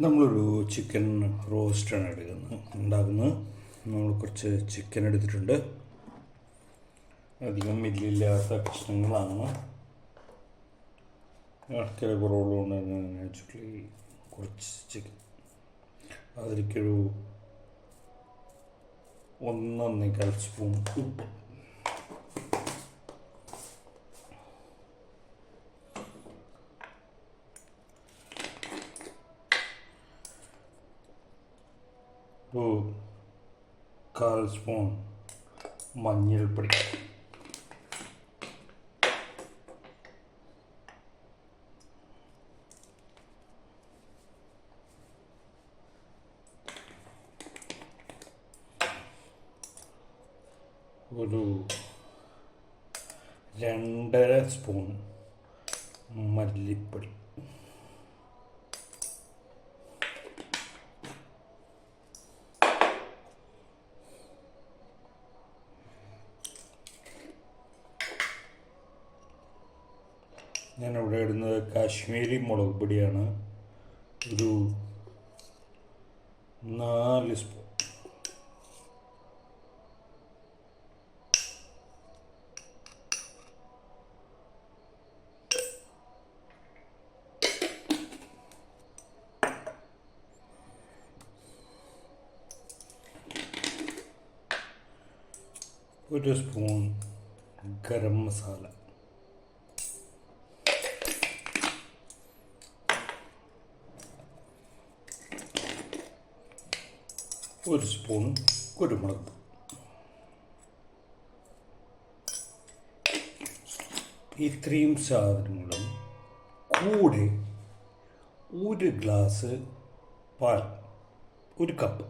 നമ്മളൊരു ചിക്കൻ റോസ്റ്റാണ് എടുക്കുന്നത്. ഉണ്ടാക്കുന്നത്. നമ്മൾ കുറച്ച് ചിക്കൻ എടുത്തിട്ടുണ്ട്. അധികം വലിയില്ലാത്ത കഷ്ണങ്ങളാണ്. ആൾക്കാരെ കുറവുള്ളതുകൊണ്ട് തന്നെ ആക്ച്വലി കുറച്ച് ചിക്കൻ അതിലേക്കൊരു ഒന്നൊന്നേക്കാൽ സ്പൂൺ ഉപ്പ്. ഒരു കാൽ സ്പൂൺ മഞ്ഞൾപ്പൊടി ഒരു രണ്ടര സ്പൂൺ മല്ലിപ്പൊടി ഞാൻ ഇവിടെ ഇടുന്നത് കാശ്മീരി മുളക് പൊടിയാണ്. ഒരു നാല് സ്പൂൺ ഒരു സ്പൂൺ ഗരം മസാല. ഒരു സ്പൂൺ കുരുമുളക്. ഇത്രയും സാധനങ്ങളും കൂടെ ഒരു ഗ്ലാസ് പാൽ ഒരു കപ്പ്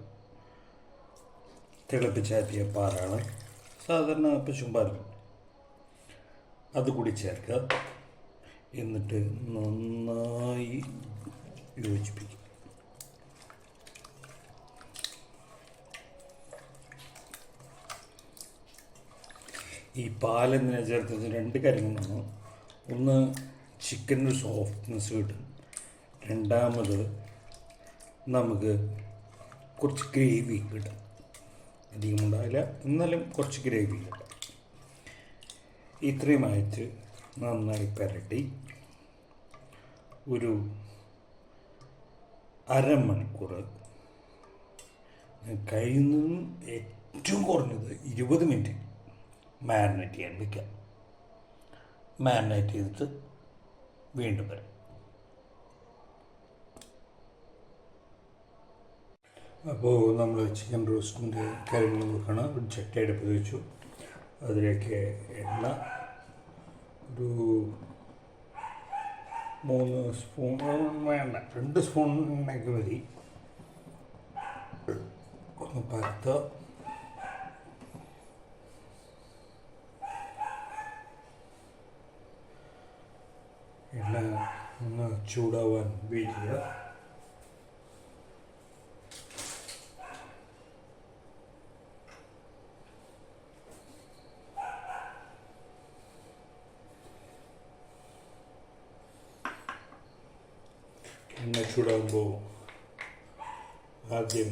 തിളപ്പിച്ചാറ്റിയ പാലാണ് സാധാരണ പശുമ്പാൽ അത് കൂടി ചേർക്കുക. എന്നിട്ട് നന്നായി യോജിപ്പിക്കുക. ഈ പാലെന്തിനാ ചേർത്തത്? രണ്ട് കാര്യങ്ങളാണ് ഒന്ന് ചിക്കനൊരു സോഫ്റ്റ്നെസ് കിട്ടും. രണ്ടാമത് നമുക്ക് കുറച്ച് ഗ്രേവി കിട്ടും. അധികം ഉണ്ടാവില്ല. എന്നാലും കുറച്ച് ഗ്രേവി കിട്ടും. ഇത്രയുമായിട്ട് നന്നായി പരട്ടി. ഒരു അരമണിക്കൂർ. കഴിയുന്നതും ഏറ്റവും കുറഞ്ഞത് ഇരുപത് മിനിറ്റ്. മാരിനേറ്റ് ചെയ്യാൻ വയ്ക്കാം മാരിനേറ്റ് ചെയ്തിട്ട് വീണ്ടും വരാം. അപ്പോൾ നമ്മൾ ചിക്കൻ റോസ്റ്റിന്റെ കാര്യങ്ങൾ നോക്കണം ഒരു ചട്ടയെടുപ്പ് വെച്ചു. അതിലേക്ക് എണ്ണ ഒരു മൂന്ന് സ്പൂൺ വേണ്ട. രണ്ട് സ്പൂൺ എണ്ണയ്ക്ക് മതി. ഒന്ന് പരത്തുക. എണ്ണ ഒന്ന് ചൂടാവാൻ വെയിറ്റ് ചെയ്യുക എണ്ണ ചൂടാകുമ്പോൾ ആദ്യം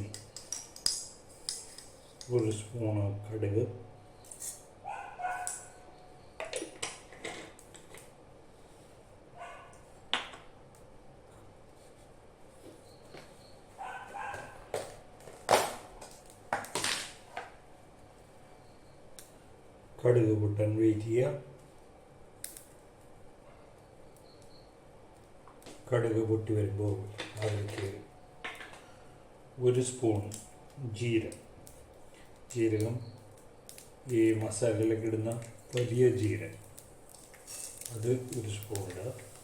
ഒരു സ്പൂണ് കടുക് കടുക് പൊട്ടാൻ വെയിറ്റ് ചെയ്യുക. കടുക് പൊട്ടി വരുമ്പോൾ അതിലേക്ക് ഒരു സ്പൂൺ ജീരകം. ജീരകം ഈ മസാലയിലേക്ക് ഇടുന്ന വലിയ ജീരകം. അത് ഒരു സ്പൂൺ ഇടുക.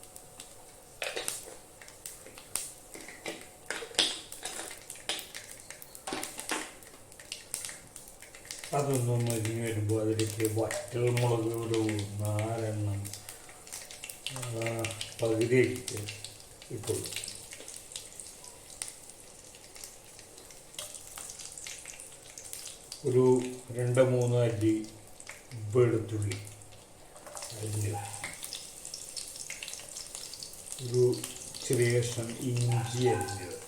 അതൊന്നും മരിഞ്ഞ് വരുമ്പോൾ അതിലേക്ക് വറ്റൽ മുളക് ഒരു നാലെണ്ണം പകുതിയായിട്ട് ഇട്ടുള്ളൂ ഒരു രണ്ട് മൂന്ന് അല്ലി വെളുത്തുള്ളി അതിന്റെ ഒരു ചെറിയ കഷ്ണം ഇഞ്ചി അരിഞ്ഞത്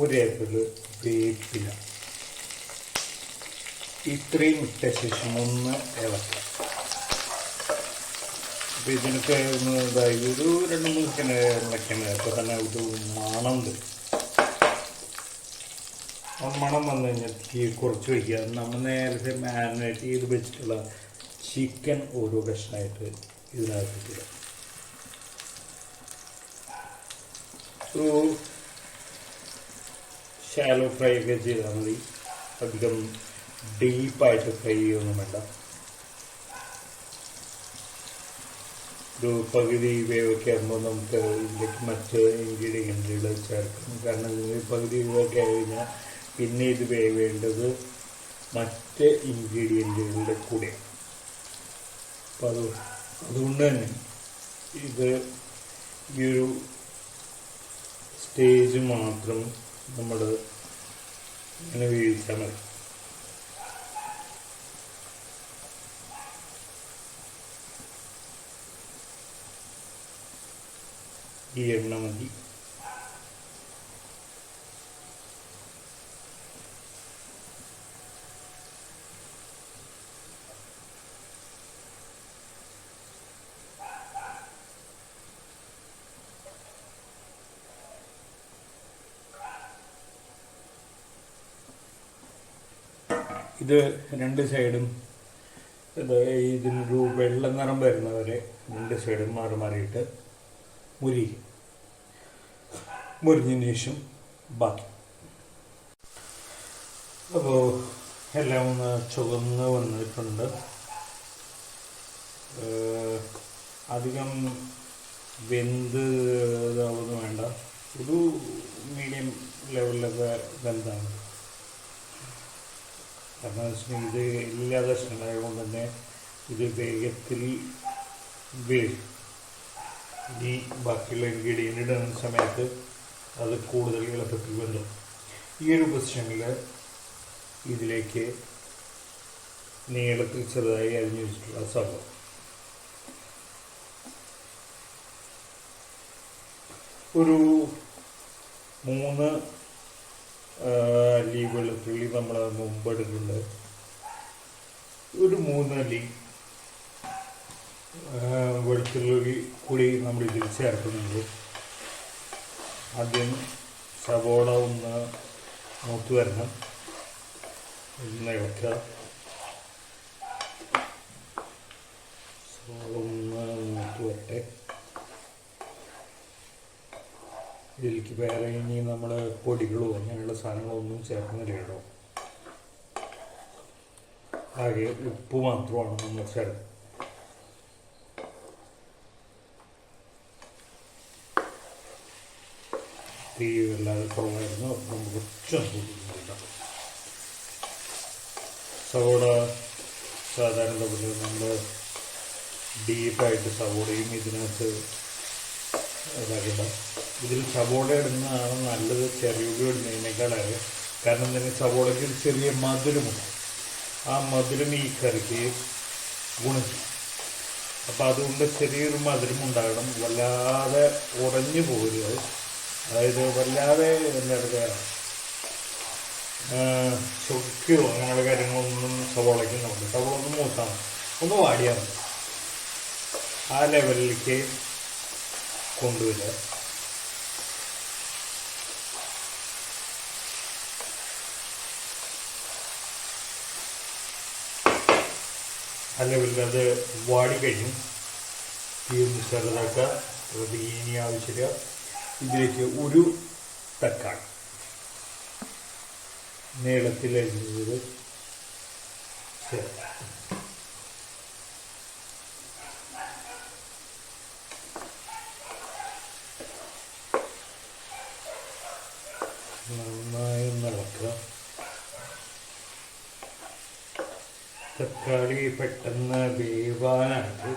ഒരേപ്പിൾ വേപ്പില ഇത്രയും ഇട്ട ശേഷം ഒന്ന് ഇളക്കാം അപ്പോൾ ഇതിനൊക്കെ ഒന്ന് ഇതായി. ഒരു രണ്ട് മൂന്ന് സെക്കൻഡ് ഇളക്കുന്നത് അപ്പോൾ തന്നെ ഇത് മണം ആ മണം വന്നു കഴിഞ്ഞാൽ തീ കുറച്ച് വയ്ക്കുക നമ്മൾ നേരത്തെ മാരിനേറ്റ് ചെയ്ത് വെച്ചിട്ടുള്ള ചിക്കൻ ഓരോ കഷ്ണമായിട്ട് ഇതിനകത്ത് ഇടുക. ഒരു ഷാലോ ഫ്രൈ ഒക്കെ ചെയ്താൽ മതി അധികം ഡീപ്പായിട്ട് ഫ്രൈ ചെയ്യൊന്നും വേണ്ട. ഒരു പകുതി വേവൊക്കെ ആകുമ്പോൾ നമുക്ക് ഇതിലേക്ക് മറ്റ് ഇൻഗ്രീഡിയന്റുകൾ ചേർക്കാം. കാരണം ഇതിന് പകുതി വേവൊക്കെ ആയി കഴിഞ്ഞാൽ പിന്നെ ഇത് വേവേണ്ടത് മറ്റ് ഇൻഗ്രീഡിയന്റുകളുടെ കൂടെ. അപ്പം അത് അതുകൊണ്ട് തന്നെ ഇത് ഈ ഒരു സ്റ്റേജ് മാത്രം നമ്മൾ ഇങ്ങനെ ഉപയോഗിച്ചാൽ മതി. ഈ എണ്ണ മതി. ഇത് രണ്ട് സൈഡും ഇത് ഇതിനൊരു വെള്ള നിറം വരുന്നവരെ രണ്ട് സൈഡും മാറി മാറിയിട്ട് മുരിക്കും മുരിഞ്ഞതിന് ശേഷം ബാക്കി. അപ്പോൾ എല്ലാം ഒന്ന് ചുവന്ന് വന്നിട്ടുണ്ട്. അധികം വെന്ത് ഇതാവുന്നു വേണ്ട. ഒരു മീഡിയം ലെവലിലൊക്കെ വെന്താണ്. കാരണം എന്ന് വെച്ചാൽ ഇത് എല്ലാ കഷ്ണങ്ങളായതുകൊണ്ട് തന്നെ ഇത് വേഗത്തിൽ വരും. ഇനി ബാക്കിയുള്ള ഇൻഗ്രീഡിയന്റ് ഇടുന്ന സമയത്ത് അത് കൂടുതൽ എളുപ്പത്തിൽ വരും ഈ ഒരു പൊസിഷനിൽ ഇതിലേക്ക് നീളത്തിൽ ചെറുതായി അരിഞ്ഞു വെച്ചിട്ടുള്ള സംഭവം. ഒരു മൂന്ന് അല്ലി വെളുത്തുള്ളി നമ്മൾ മുമ്പ് എടുക്കുന്നുണ്ട് ഒരു മൂന്ന് ലീഗ് വെളുത്തുള്ളി കൂടി നമ്മൾ ഇതിൽ ചേർക്കുന്നുണ്ട്. ആദ്യം സവോള ഒന്ന് മൂത്ത് വരണം. ഒന്ന് ഇളക്കുക. സവോള ഒന്ന് മൂത്ത് വരട്ടെ. ഇതിലേക്ക് വേറെ ഇനി നമ്മൾ പൊടികളോ അങ്ങനെയുള്ള സാധനങ്ങളോ ഒന്നും ചേർക്കുന്നില്ല കേട്ടോ. ആകെ ഉപ്പ് മാത്രമാണ് നമ്മൾ ചേർക്കുന്നത് തീ വല്ലാതെ കുറവായിരുന്നു അപ്പം നമുക്ക് കുറച്ചൊന്നും കൂട്ടിയിട്ടുണ്ട് സവോള സാധാരണ പോലെ നമ്മൾ ഡീപ്പായിട്ട് സവോളയും ഇതിനകത്ത് ഇതാക്കില്ല ഇതിൽ സവോള ഇടുന്നതാണ് നല്ലത് ചെറിയുള്ളി ഇടുന്നതിനേക്കാളേറെ കാരണം തന്നെ സവോളയ്ക്ക് ഒരു ചെറിയ മധുരമുണ്ട് ആ മധുരം ഈ കറിക്ക് ഗുണം ചെയ്യും അപ്പം അതുകൊണ്ട് ചെറിയൊരു മധുരം ഉണ്ടാകണം. വല്ലാതെ ഉടഞ്ഞു പോകരുത് അതായത് വല്ലാതെ എന്താ ചൊക്കയോ അങ്ങനെയുള്ള കാര്യങ്ങളൊന്നും സവോളയ്ക്ക് നോക്കി സവോള ഒന്ന് മൂത്താണ്. ഒന്ന് വാടിയാൽ മതി. ആ ലെവലിലേക്ക് കൊണ്ടുവരിക. ലെവലിൽ അത് വാടിക്കഴിഞ്ഞു തീ ഒന്ന് ചെറുതാക്കുക ഇനി ആവശ്യമില്ല. ഇതിലേക്ക് ഒരു തക്കാളി. നീളത്തിൽ ചേർക്കാം നന്നായി ഇളക്കുക തക്കാളി പെട്ടെന്ന് വേവാനായിട്ട്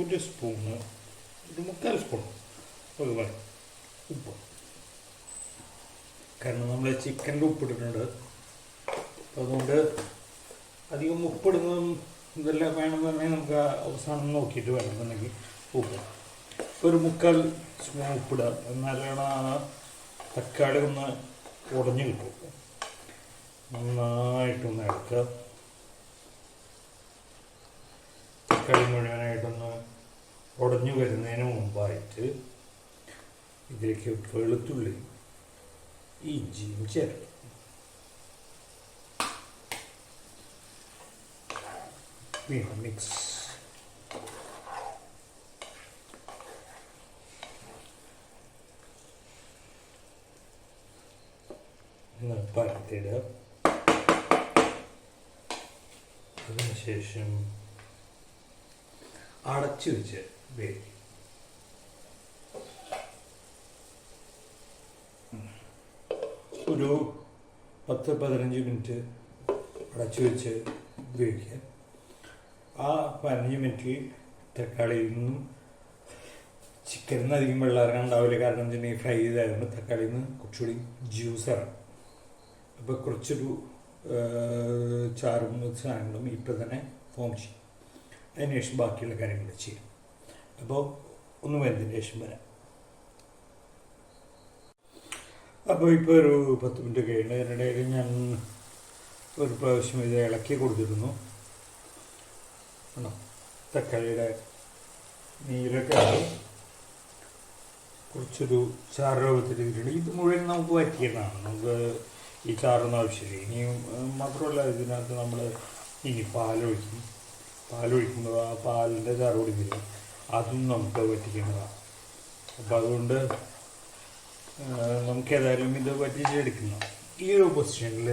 ഒരു സ്പൂണ് ഒരു മുക്കാൽ സ്പൂൺ ഒരുപാട് ഉപ്പ്. കാരണം നമ്മൾ ചിക്കനിൽ ഉപ്പിട്ടിട്ടുണ്ട്. അതുകൊണ്ട് അധികം ഉപ്പിടുന്നതും ഇതെല്ലാം വേണമെന്നുണ്ടെങ്കിൽ നമുക്ക് അവസാനം നോക്കിയിട്ട് വേണമെന്നുണ്ടെങ്കിൽ ഉപ്പ്. ഒരു മുക്കാൽ സ്പൂൺ ഉപ്പിടുക എന്നാലാണ് ആ തക്കാളി ഒന്ന് ഉടഞ്ഞു കിട്ടും. നന്നായിട്ടൊന്ന് ഇളക്കുക. തക്കാളി മുഴുവനായിട്ടൊന്ന് ഉടഞ്ഞു വരുന്നതിന് മുമ്പായിട്ട് ഇതിലേക്ക് വെളുത്തുള്ളി ഇഞ്ചിയും ചേർക്കും. വീണ്ടും മിക്സ് ഒന്ന് പരത്തിയിടുക അതിനുശേഷം അടച്ചു വെച്ച് വേവിക്കും ഒരു പത്ത് പതിനഞ്ച് മിനിറ്റ് അടച്ചു വെച്ച് ഉപയോഗിക്കുക ആ പതിനഞ്ച് മിനിറ്റ് തക്കാളിയിൽ നിന്നും ചിക്കനിൽ നിന്ന് അധികം വെള്ളം ഇറങ്ങാൻ ഉണ്ടാവില്ല. കാരണം വെച്ചിട്ടുണ്ടെങ്കിൽ ഫ്രൈ ചെയ്തായതുകൊണ്ട് തക്കാളിയിൽ നിന്ന് കുറച്ചുകൂടി ജ്യൂസ് ഇറങ്ങും അപ്പോൾ കുറച്ചൊരു ചാറും സാധനങ്ങളും ഇപ്പം തന്നെ ഫോം ചെയ്യും. അതിനുശേഷം ബാക്കിയുള്ള കാര്യങ്ങൾ ചെയ്യും. അപ്പോൾ ഒന്ന് വരുന്നതിന് ശേഷം വരാം. അപ്പോൾ ഇപ്പോൾ ഒരു പത്ത് മിനിറ്റ് കഴിഞ്ഞ് അതിനിടയിൽ ഞാൻ ഒരു പ്രാവശ്യം ഇത് ഇളക്കി കൊടുത്തിരുന്നു. ആണോ? തക്കാളിയുടെ നീരൊക്കെ കുറച്ചൊരു ചാറ് രൂപത്തിൽ കിട്ടിയിട്ടുണ്ട് ഇത് മുഴുവൻ നമുക്ക് പറ്റിയതാണ് നമുക്ക് ഈ ചാറൊന്നും ആവശ്യമില്ല. ഏഹ്, മാത്രമല്ല ഇതിനകത്ത് നമ്മൾ ഇനി പാലൊഴിക്കും. പാലൊഴിക്കുമ്പോൾ ആ പാലിന്റെ ചാറ് കുടിക്കില്ല. അതും നമുക്ക് പറ്റിക്കേണ്ടതാണ്. അപ്പോൾ അതുകൊണ്ട് നമുക്ക് ഏതായാലും ഇത് പറ്റിച്ചെടുക്കണം. ഈ ഒരു പൊസിഷനിൽ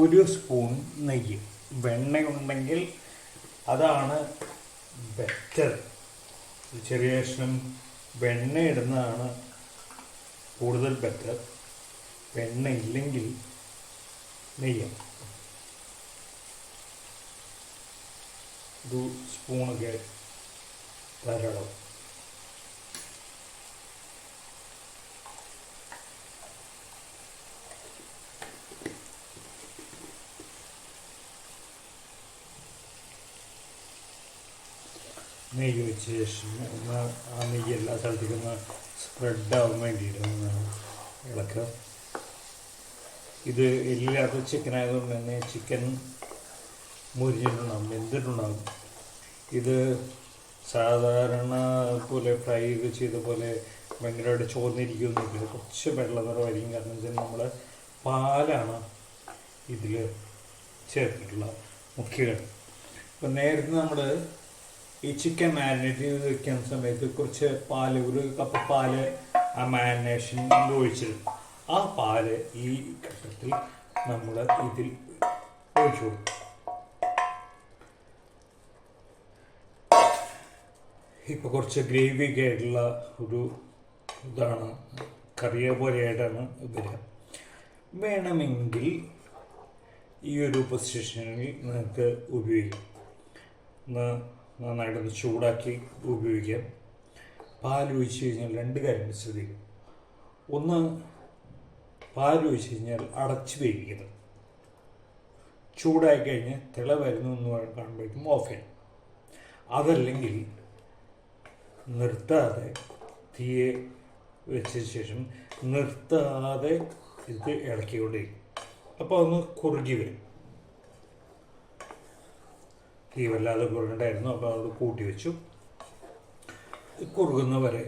ഒരു സ്പൂൺ നെയ്യ്. വെണ്ണയുണ്ടെങ്കിൽ അതാണ് ബെറ്റർ ചെറിയ കഷ്ണം വെണ്ണ ഇടുന്നതാണ് കൂടുതൽ ബെറ്റർ വെണ്ണ ഇല്ലെങ്കിൽ നെയ്യം. ഒരു സ്പൂണൊക്കെ ധാരാളം. നെയ്യ് വെച്ച ശേഷം ഒന്ന് ആ നെയ്യ് എല്ലാ സ്ഥലത്തേക്കൊന്ന് സ്പ്രെഡ് ആവാൻ വേണ്ടിയിട്ട് ഇളക്കുക. ഇത് എല്ലാത്ത ചിക്കൻ ആയതുകൊണ്ട് തന്നെ ചിക്കൻ മുരിഞ്ഞിട്ടുണ്ടാകും വെന്തിട്ടുണ്ടാകും ഇത് സാധാരണ പോലെ ഫ്രൈ ഒക്കെ ചെയ്ത പോലെ ഭയങ്കരമായിട്ട് ചോർന്നിരിക്കുന്നില്ല കുറച്ച് വെള്ള നിറമായിരിക്കും കാരണം വെച്ചാൽ നമ്മൾ പാലാണ് ഇതിൽ ചേർത്തിട്ടുള്ള മുഖ്യ ഘടകം അപ്പം നേരത്തെ നമ്മൾ ഈ ചിക്കൻ മാരിനേറ്റ് ചെയ്ത് വെക്കുന്ന സമയത്ത് കുറച്ച് പാൽ ഒരു കപ്പ് പാൽ ആ മാരിനേഷൻ ഒഴിച്ചിരുന്നു ആ പാൽ ഈ ഘട്ടത്തിൽ നമ്മൾ ഇതിൽ ഒഴിച്ചു ഇപ്പോൾ കുറച്ച് ഗ്രേവി ഒക്കെ ആയിട്ടുള്ള ഒരു ഇതാണ്. കറിയ പോലെയായിട്ടാണ് വരിക. വേണമെങ്കിൽ ഈ ഒരു പൊസിഷനിൽ നിങ്ങൾക്ക് ഉപയോഗിക്കാം. നന്നായിട്ടൊന്ന് ചൂടാക്കി ഉപയോഗിക്കാം. പാൽ ഒഴിച്ച് കഴിഞ്ഞാൽ രണ്ട് കാര്യങ്ങൾ ശ്രദ്ധിക്കും ഒന്ന് പാൽ ഒഴിച്ച് കഴിഞ്ഞാൽ അടച്ച് വേവിക്കുന്നത് ചൂടായി കഴിഞ്ഞ് തിള വരുന്നു എന്ന് കാണുമ്പോഴേക്കും ഓഫ് ചെയ്യണം അതല്ലെങ്കിൽ നിർത്താതെ തീയെ വെച്ച ശേഷം നിർത്താതെ ഇത് ഇളക്കിക്കൊണ്ടിരിക്കും. അപ്പോൾ ഒന്ന് കുറുകി വരും. തീ വല്ലാതെ കുറുകണ്ടായിരുന്നു അപ്പോൾ അത് കൂട്ടി വെച്ചു. കുറുകുന്നവരെ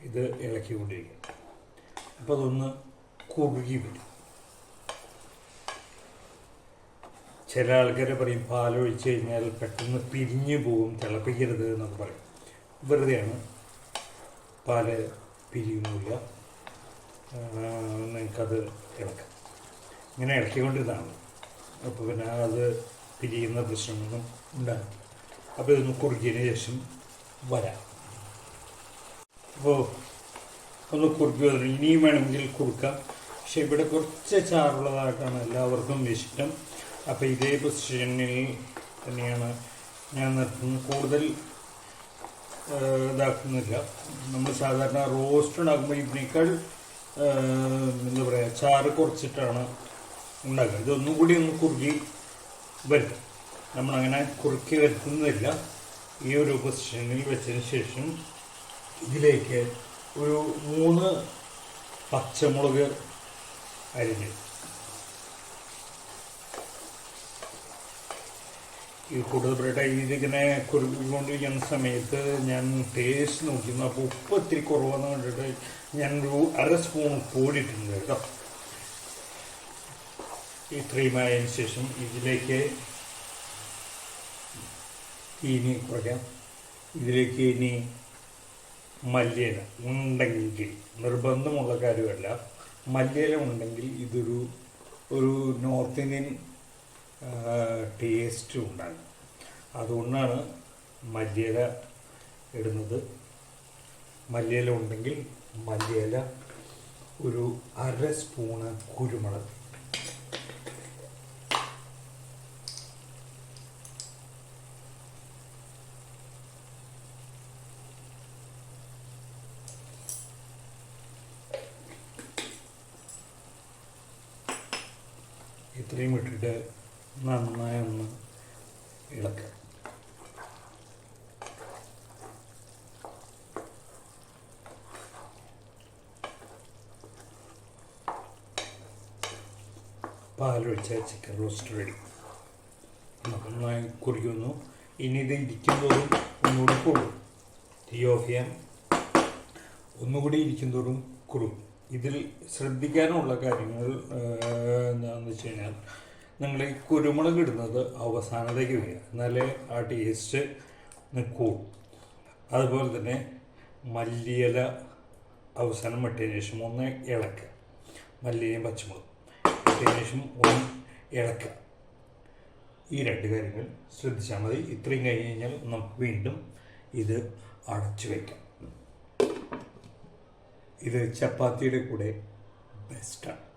ഇത് ഇളക്കിക്കൊണ്ടിരിക്കും. അപ്പോൾ അതൊന്ന് കുറുകി വരും ചില ആൾക്കാർ പറയും പാലൊഴിച്ച് കഴിഞ്ഞാൽ പെട്ടെന്ന് പിരിഞ്ഞു പോകും തിളപ്പിക്കരുത് എന്നൊക്കെ പറയും. വെറുതെയാണ് പാൽ പിരിയുന്നില്ല. നിങ്ങൾക്കത് ഇളക്കാം. ഇങ്ങനെ ഇളക്കിക്കൊണ്ടിരുന്നതാണ്. അപ്പോൾ പിന്നെ അത് പിരിയുന്ന പ്രശ്നമൊന്നും ഉണ്ടാകും അപ്പോൾ ഇതൊന്ന് കുറുക്കിയതിന് ശേഷം വരാം. അപ്പോൾ ഒന്ന് കുറുക്കി ഇനിയും വേണമെങ്കിൽ കുറുക്കാം. പക്ഷെ ഇവിടെ കുറച്ച് ചാറുള്ളതായിട്ടാണ് എല്ലാവർക്കും ഇഷ്ടം. അപ്പോൾ ഇതേ പൊസിഷനിൽ തന്നെയാണ് ഞാൻ നിർത്തുന്നത്. കൂടുതൽ ഇതാക്കുന്നില്ല. നമ്മൾ സാധാരണ റോസ്റ്റ് ഉണ്ടാക്കുമ്പോൾ ഇതിനേക്കാൾ എന്താ പറയുക ചാറ് കുറച്ചിട്ടാണ് ഉണ്ടാക്കുക. ഇതൊന്നും കൂടി ഒന്ന് കുറുകി വരും. നമ്മളങ്ങനെ കുറുക്കി വരുത്തുന്നില്ല. ഈ ഒരു പൊസിഷനിൽ വെച്ചതിന് ശേഷം ഇതിലേക്ക് ഒരു മൂന്ന് പച്ചമുളക് അരിഞ്ഞ്. ഈ കൂടുതലായിട്ട് ഇതിങ്ങനെ കുറുക്കിക്കൊണ്ടിരിക്കുന്ന സമയത്ത് ഞാൻ ടേസ്റ്റ് നോക്കുന്നു അപ്പോൾ ഉപ്പ് ഇത്തിരി കുറവാന്ന് കണ്ടിട്ട് ഞാൻ ഒരു അര സ്പൂൺ കൂടിയിട്ടുണ്ട് കേട്ടോ. ഇത്രയും ആയതിനു ശേഷം ഇതിലേക്ക് ഇനി കുറയ്ക്കാം. ഇതിലേക്ക് ഇനി മല്ലിയില ഉണ്ടെങ്കിൽ നിർബന്ധമുള്ള കാര്യമല്ല. മല്ലിയില ഉണ്ടെങ്കിൽ ഇതൊരു ഒരു നോർത്ത് ഇന്ത്യൻ ടേസ്റ്റ് ഉണ്ടാകും. അതുകൊണ്ടാണ് മല്ലിയില ഇടുന്നത്. മല്ലിയില ഉണ്ടെങ്കിൽ മല്ലിയില ഒരു അര സ്പൂണ് കുരുമുളക്. ഇത്രയും ഇട്ടിട്ട് നന്നായി ഒന്ന് ഇളക്കുക പാലൊഴിച്ച ചിക്കൻ റോസ്റ്റ് റെഡി. നന്നായി കുറിക്കുന്നു ഇനി ഇത് ഇരിക്കുന്തോറും ഒന്നുകൂടി കൂടും. തീ ഓഫ് ചെയ്യാൻ ഒന്നുകൂടി ഇരിക്കുന്തോറും കുറും ഇതിൽ ശ്രദ്ധിക്കാനുള്ള കാര്യങ്ങൾ വെച്ച് കഴിഞ്ഞാൽ നിങ്ങൾ ഈ കുരുമുളക് ഇടുന്നത് അവസാനത്തേക്ക് വയ്ക്കുക എന്നാലേ ആ ടേസ്റ്റ് നിൽക്കൂ അതുപോലെ തന്നെ മല്ലിയില അവസാനം ഇട്ടതിന് ശേഷം ഒന്ന് ഇളക്കുക. മല്ലിയും പച്ചമുളകും. ഇട്ടതിന് ശേഷം ഒന്ന് ഇളക്കുക. ഈ രണ്ട് കാര്യങ്ങൾ ശ്രദ്ധിച്ചാൽ മതി. ഇത്രയും കഴിഞ്ഞ് കഴിഞ്ഞാൽ നമുക്ക് വീണ്ടും ഇത് അടച്ചു വയ്ക്കാം ഇത് ചപ്പാത്തിയുടെ കൂടെ ബെസ്റ്റാണ്